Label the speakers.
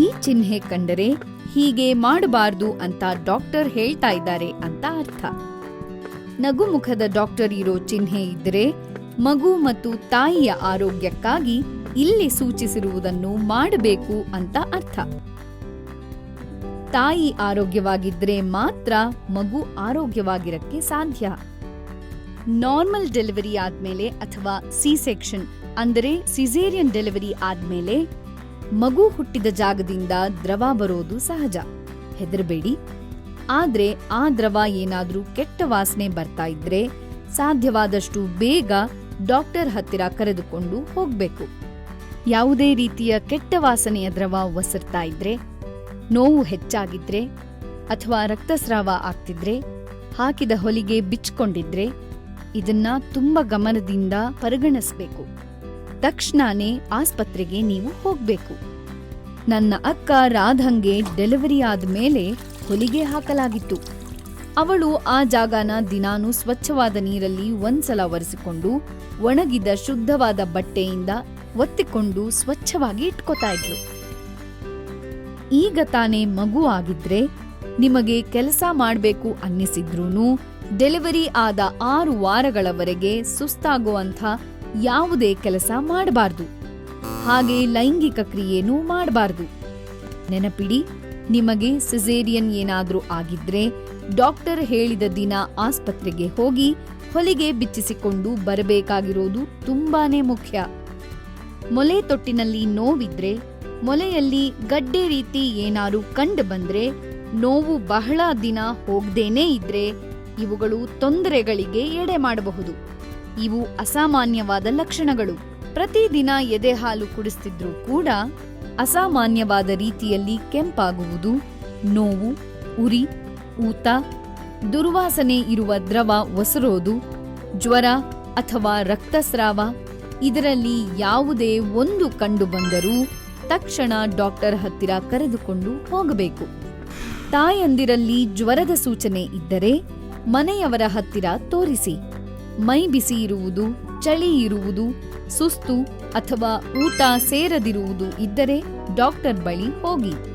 Speaker 1: ಈ ಚಿಹ್ನೆ ಕಂಡರೆ ಹೀಗೆ ಮಾಡಬಾರ್ದು ಅಂತ ಡಾಕ್ಟರ್ ಹೇಳ್ತಾ ಇದ್ದಾರೆ ಅಂತ ಅರ್ಥ. ನಗುಮುಖದ ಡಾಕ್ಟರ್ ಇರೋ ಚಿಹ್ನೆ ಇದ್ರೆ ಮಗು ಮತ್ತು ತಾಯಿಯ ಆರೋಗ್ಯಕ್ಕಾಗಿ ಇಲ್ಲಿ ಸೂಚಿಸಿರುವುದನ್ನು ಮಾಡಬೇಕು ಅಂತ ಅರ್ಥ. ತಾಯಿ ಆರೋಗ್ಯವಾಗಿದ್ರೆ ಮಾತ್ರ ಮಗು ಆರೋಗ್ಯವಾಗಿರಕ್ಕೆ ಸಾಧ್ಯ. ನಾರ್ಮಲ್ ಡೆಲಿವರಿ ಆದ್ಮೇಲೆ ಅಥವಾ ಸಿ ಸೆಕ್ಷನ್, ಅಂದರೆ ಸಿಸೇರಿಯನ್ ಡೆಲಿವರಿ ಆದ್ಮೇಲೆ ಮಗು ಹುಟ್ಟಿದ ಜಾಗದಿಂದ ದ್ರವ ಬರೋದು ಸಹಜ. ಹೆದರಬೇಡಿ. ಆದ್ರೆ ಆ ದ್ರವ ಏನಾದ್ರೂ ಕೆಟ್ಟ ವಾಸನೆ ಬರ್ತಾ ಇದ್ರೆ ಸಾಧ್ಯವಾದಷ್ಟು ಬೇಗ ಡಾಕ್ಟರ್ ಹತ್ತಿರ ಕರೆದುಕೊಂಡು ಹೋಗ್ಬೇಕು. ಯಾವುದೇ ರೀತಿಯ ಕೆಟ್ಟ ವಾಸನೆಯ ದ್ರವ ಒಸರ್ತಾ ಇದ್ರೆ, ನೋವು ಹೆಚ್ಚಾಗಿದ್ರೆ ಅಥವಾ ರಕ್ತಸ್ರಾವ ಆಗ್ತಿದ್ರೆ, ಹಾಕಿದ ಹೊಲಿಗೆ ಬಿಚ್ಕೊಂಡಿದ್ರೆ ಇದನ್ನ ತುಂಬಾ ಗಮನದಿಂದ ಪರಿಗಣಿಸ್ಬೇಕು. ತಕ್ಷಣನೇ ಆಸ್ಪತ್ರೆಗೆ ನೀವು ಹೋಗ್ಬೇಕು. ನನ್ನ ಅಕ್ಕ ರಾಧಂಗೆ ಡೆಲಿವರಿ ಆದ ಮೇಲೆ ಹೊಲಿಗೆ ಹಾಕಲಾಗಿತ್ತು. ಅವಳು ಆ ಜಾಗನ ದಿನಾನೂ ಸ್ವಚ್ಛವಾದ ನೀರಲ್ಲಿ ಒಂದ್ಸಲ ಒರೆಸಿಕೊಂಡು ಒಣಗಿದ ಶುದ್ಧವಾದ ಬಟ್ಟೆಯಿಂದ ಒತ್ತಿಕೊಂಡು ಸ್ವಚ್ಛವಾಗಿ ಇಟ್ಕೋತಾ ಇದ್ಲು. ಈಗ ತಾನೇ ಮಗು ಆಗಿದ್ರೆ ನಿಮಗೆ ಕೆಲಸ ಮಾಡಬೇಕು ಅನ್ನಿಸಿದ್ರೂನು ಡೆಲಿವರಿ ಆದ ಆರು ವಾರಗಳವರೆಗೆ ಸುಸ್ತಾಗುವಂಥ ಯಾವುದೇ ಕೆಲಸ ಮಾಡಬಾರ್ದು. ಹಾಗೆ ಲೈಂಗಿಕ ಕ್ರಿಯೆನೂ ಮಾಡಬಾರ್ದು. ನೆನಪಿಡಿ, ನಿಮಗೆ ಸಿಸೇರಿಯನ್ ಏನಾದರೂ ಆಗಿದ್ರೆ ಡಾಕ್ಟರ್ ಹೇಳಿದ ದಿನ ಆಸ್ಪತ್ರೆಗೆ ಹೋಗಿ ಹೊಲಿಗೆ ಬಿಚ್ಚಿಸಿಕೊಂಡು ಬರಬೇಕಾಗಿರೋದು ತುಂಬಾನೇ ಮುಖ್ಯ. ಮೊಲೆ ತೊಟ್ಟಿನಲ್ಲಿ ನೋವಿದ್ರೆ, ಮೊಲೆಯಲ್ಲಿ ಗಡ್ಡೆ ರೀತಿ ಏನಾರು ಕಂಡು ಬಂದ್ರೆ, ನೋವು ಬಹಳ ದಿನ ಹೋಗ್ದೇನೇ ಇದ್ರೆ ಇವುಗಳು ತೊಂದರೆಗಳಿಗೆ ಎಡೆ ಮಾಡಬಹುದು. ಇವು ಅಸಾಮಾನ್ಯವಾದ ಲಕ್ಷಣಗಳು. ಪ್ರತಿದಿನ ಎದೆ ಹಾಲು ಕುಡಿಸ್ತಿದ್ರೂ ಕೂಡ ಅಸಾಮಾನ್ಯವಾದ ರೀತಿಯಲ್ಲಿ ಕೆಂಪಾಗುವುದು. ನೋವು, ಉರಿ, ಊತ, ದುರ್ವಾಸನೆ ಇರುವ ದ್ರವ ಒಸರೋದು, ಜ್ವರ ಅಥವಾ ರಕ್ತಸ್ರಾವ, ಇದರಲ್ಲಿ ಯಾವುದೇ ಒಂದು ಕಂಡುಬಂದರೂ ತಕ್ಷಣ ಡಾಕ್ಟರ್ ಹತ್ತಿರ ಕರೆದುಕೊಂಡು ಹೋಗಬೇಕು. ತಾಯಂದಿರಲ್ಲಿ ಜ್ವರದ ಸೂಚನೆ ಇದ್ದರೆ ಮನೆಯವರ ಹತ್ತಿರ ತೋರಿಸಿ. ಮೈ ಬಿಸಿ ಇರುವುದು ಚಳಿ ಇರುವುದು ಸುಸ್ತು ಅಥವಾ ಊಟ ಸೇರದಿರುವುದು ಇದ್ದರೆ ಡಾಕ್ಟರ್ ಬಳಿ ಹೋಗಿ.